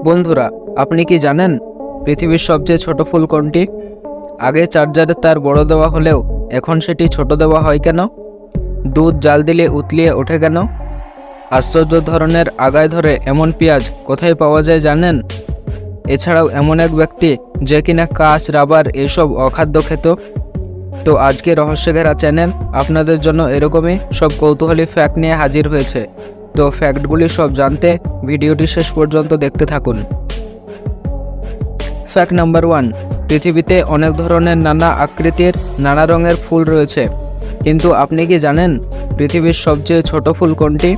বন্ধুরা, আপনি কি জানেন পৃথিবীর সবচেয়ে ছোট ফুল কোনটি? আগে চার্জারে তার বড় দেওয়া হলেও এখন সেটি ছোট দেওয়া হয় কেন? দুধ জাল দিলে উতলিয়ে ওঠে কেন? আশ্চর্য ধরনের আগায় ধরে এমন পেঁয়াজ কোথায় পাওয়া যায় জানেন? এছাড়াও এমন এক ব্যক্তি যে কিনা কাঁচ, রাবার এসব অখাদ্য খেত। তো আজকে রহস্য ঘেরা চ্যানেল আপনাদের জন্য এরকমই সব কৌতূহলী ফ্যাক্ট নিয়ে হাজির হয়েছে। তো ফ্যাক্টগুলি সব জানতে ভিডিওটি শেষ পর্যন্ত দেখতে থাকুন। ফ্যাক্ট নাম্বার ওয়ান পৃথিবীতে অনেক ধরনের নানা আকৃতির নানা রঙের ফুল রয়েছে। কিন্তু আপনি কি জানেন পৃথিবীর সবচেয়ে ছোট ফুল কোনটি?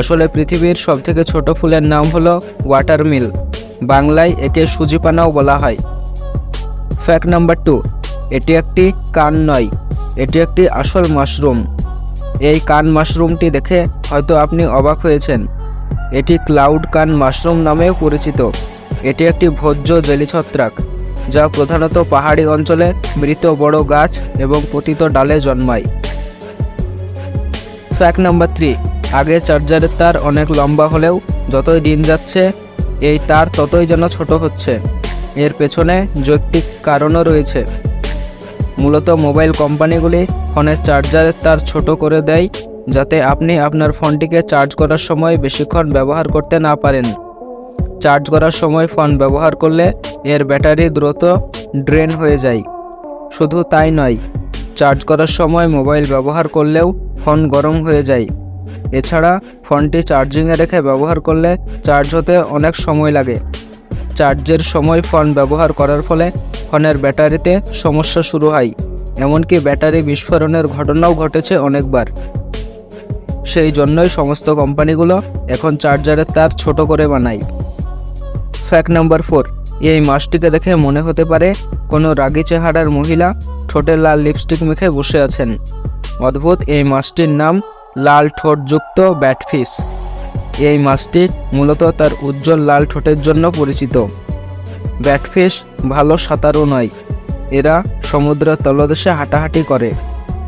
আসলে পৃথিবীর সবথেকে ছোট ফুলের নাম হলো ওয়াটারমিল বাংলায় একে সুজিপানাও বলা হয়। ফ্যাক্ট নাম্বার টু এটি একটি কান নয়, এটি একটি আসল মাশরুম এই কান মাশরুমটি দেখে হয়তো আপনি অবাক হয়েছেন। এটি ক্লাউড কান মাশরুম নামেও পরিচিত। এটি একটি ভোজ্য জেলি ছত্রাক যা প্রধানত পাহাড়ি অঞ্চলে মৃত বড় গাছ এবং পতিত ডালে জন্মায়। ফ্যাক্ট নাম্বার থ্রি আগে চার্জারের তার অনেক লম্বা হলেও যতই দিন যাচ্ছে, এই তার ততই যেন ছোট হচ্ছে। এর পেছনে যৌক্তিক কারণও রয়েছে। মূলত মোবাইল কোম্পানিগুলি ফোনের চার্জারের তার ছোট করে দেয়, যাতে আপনি আপনার ফোনটিকে চার্জ করার সময় বেশিক্ষণ ব্যবহার করতে না পারেন। চার্জ করার সময় ফোন ব্যবহার করলে এর ব্যাটারি দ্রুত ড্রেন হয়ে যায়। শুধু তাই নয়, চার্জ করার সময় মোবাইল ব্যবহার করলেও ফোন গরম হয়ে যায়। এছাড়া, ফোনটি চার্জিংয়ে রেখে ব্যবহার করলে চার্জ হতে অনেক সময় লাগে। চার্জের সময় ফোন ব্যবহার করার ফলে ফোনের ব্যাটারিতে সমস্যা শুরু হয়, এমনকি ব্যাটারি বিস্ফোরণের ঘটনাও ঘটেছে অনেকবার। সেই জন্যই সমস্ত কোম্পানিগুলো এখন চার্জারের তার ছোট করে বানায়। ফ্যাক্ট নাম্বার ফোর, এই মাছটিকে দেখে মনে হতে পারে কোনো রাগী চেহারার মহিলা ঠোঁটে লাল লিপস্টিক মেখে বসে আছেন। অদ্ভুত এই মাছটির নাম লাল ঠোঁটযুক্ত ব্যাটফিশ এই মাছটি মূলত তার উজ্জ্বল লাল ঠোঁটের জন্য পরিচিত। ব্যাটফিশ ভালো সাঁতারও নয়। এরা সমুদ্রের তলদেশে হাঁটাহাঁটি করে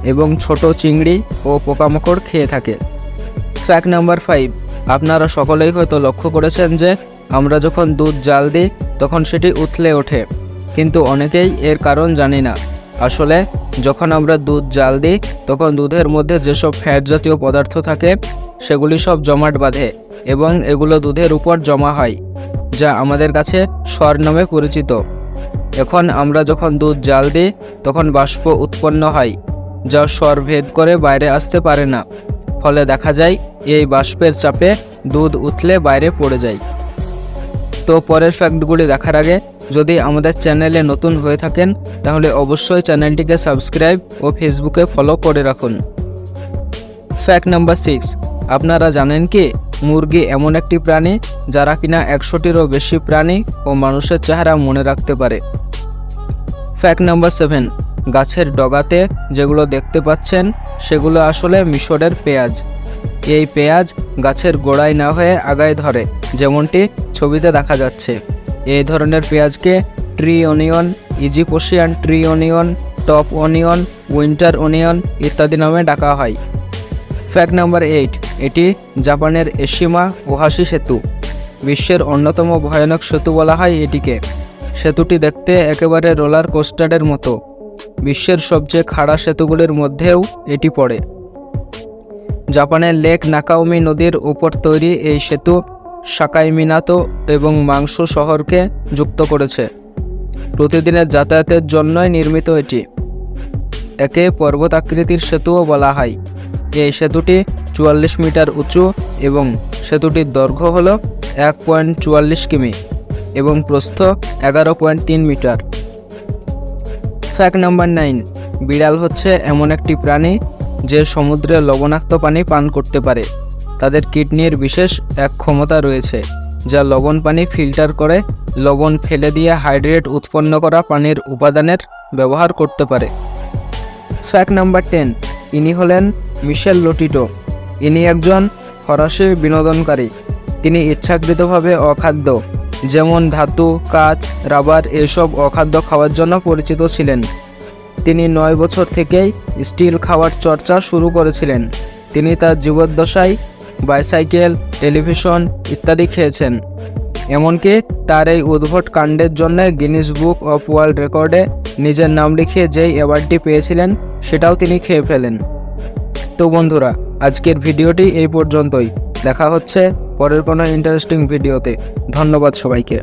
এবং ছোট চিংড়ি ও পোকামাকড় খেয়ে থাকে। ফ্যাক্ট নাম্বার ফাইভ আপনারা সকলেই হয়তো লক্ষ্য করেছেন যে আমরা যখন দুধ জাল দিই, তখন সেটি উথলে ওঠে। কিন্তু অনেকেই এর কারণ জানি না। আসলে, যখন আমরা দুধ জাল দিই, তখন দুধের মধ্যে যেসব ফ্যাট জাতীয় পদার্থ থাকে, সেগুলি সব জমাট বাঁধে এবং এগুলো দুধের উপর জমা হয়। যা আমাদের কাছে স্বর নামে পরিচিত। এখন আমরা যখন দুধ জাল দিই, তখন বাষ্প উৎপন্ন হয়, যা স্বর ভেদ করে বাইরে আসতে পারে না। ফলে দেখা যায়, এই বাষ্পের চাপে দুধ উঠলে বাইরে পড়ে যায়। তো পরের ফ্যাক্টগুলি দেখার আগে, যদি আমাদের চ্যানেলে নতুন হয়ে থাকেন, তাহলে অবশ্যই চ্যানেলটিকে সাবস্ক্রাইব ও ফেসবুকে ফলো করে রাখুন। ফ্যাক্ট নাম্বার সিক্স আপনারা জানেন কি? মুরগি এমন একটি প্রাণী যারা কিনা একশোটিরও বেশি প্রাণী ও মানুষের চেহারা মনে রাখতে পারে। ফ্যাক্ট নাম্বার সেভেন গাছের ডগাতে যেগুলো দেখতে পাচ্ছেন, সেগুলো আসলে মিশরের পেঁয়াজ। এই পেঁয়াজ গাছের গোড়ায় না হয়ে আগায় ধরে, যেমনটি ছবিতে দেখা যাচ্ছে। এই ধরনের পেঁয়াজকে tree onion, Egyptian tree onion, top onion, winter onion ইত্যাদি নামে ডাকা হয়। Fact number eight. এটি জাপানের এশিমা ওহাশি সেতু। বিশ্বের অন্যতম ভয়ানক সেতু বলা হয় এটিকে। সেতুটি দেখতে একেবারে রোলার কোস্টারের মতো। বিশ্বের সবচেয়ে খাড়া সেতুগুলির মধ্যেও এটি পড়ে। জাপানের লেক নাকাউমি নদীর উপর তৈরি এই সেতু সাকাই মিনাতো এবং মাংসু শহরকে যুক্ত করেছে। প্রতিদিনের যাতায়াতের জন্যই নির্মিত এটি। একে পর্বত আকৃতির সেতুও বলা হয়। এই সেতুটি চুয়াল্লিশ মিটার উঁচু এবং সেতুটির দৈর্ঘ্য হল এক পয়েন্ট চুয়াল্লিশ কিমি এবং প্রস্থ এগারো পয়েন্ট তিন মিটার। ফ্যাক্ট নাম্বার নাইন বিড়াল হচ্ছে এমন একটি প্রাণী যে সমুদ্রে লবণাক্ত পানি পান করতে পারে। তাদের কিডনির বিশেষ এক ক্ষমতা রয়েছে, যা লবণ পানি ফিল্টার করে লবণ ফেলে দিয়ে হাইড্রেট উৎপন্ন করা পানির উপাদানের ব্যবহার করতে পারে। ফ্যাক্ট নাম্বার টেন ইনি হলেন মিশেল লোটিটো। ইনি একজন ফরাসি বিনোদনকারী। তিনি ইচ্ছাকৃতভাবে অখাদ্য, যেমন ধাতু, কাঁচ, রাবার এসব অখাদ্য খাওয়ার জন্য পরিচিত ছিলেন। তিনি নয় বছর থেকেই স্টিল খাওয়ার চর্চা শুরু করেছিলেন। তিনি তার জীবদ্দশায় বাইসাইকেল, টেলিভিশন ইত্যাদি খেয়েছেন। এমনকি তার এই উদ্ভট কাণ্ডের জন্য গিনিস বুক অফ ওয়ার্ল্ড রেকর্ডে নিজের নাম লিখিয়ে যেই অ্যাওয়ার্ডটি পেয়েছিলেন, সেটাও তিনি খেয়ে ফেলেন। তো বন্ধুরা আজকের ভিডিওটি এই পর্যন্তই। দেখা হচ্ছে পরের কোনো ইন্টারেস্টিং ভিডিওতে ধন্যবাদ সবাইকে।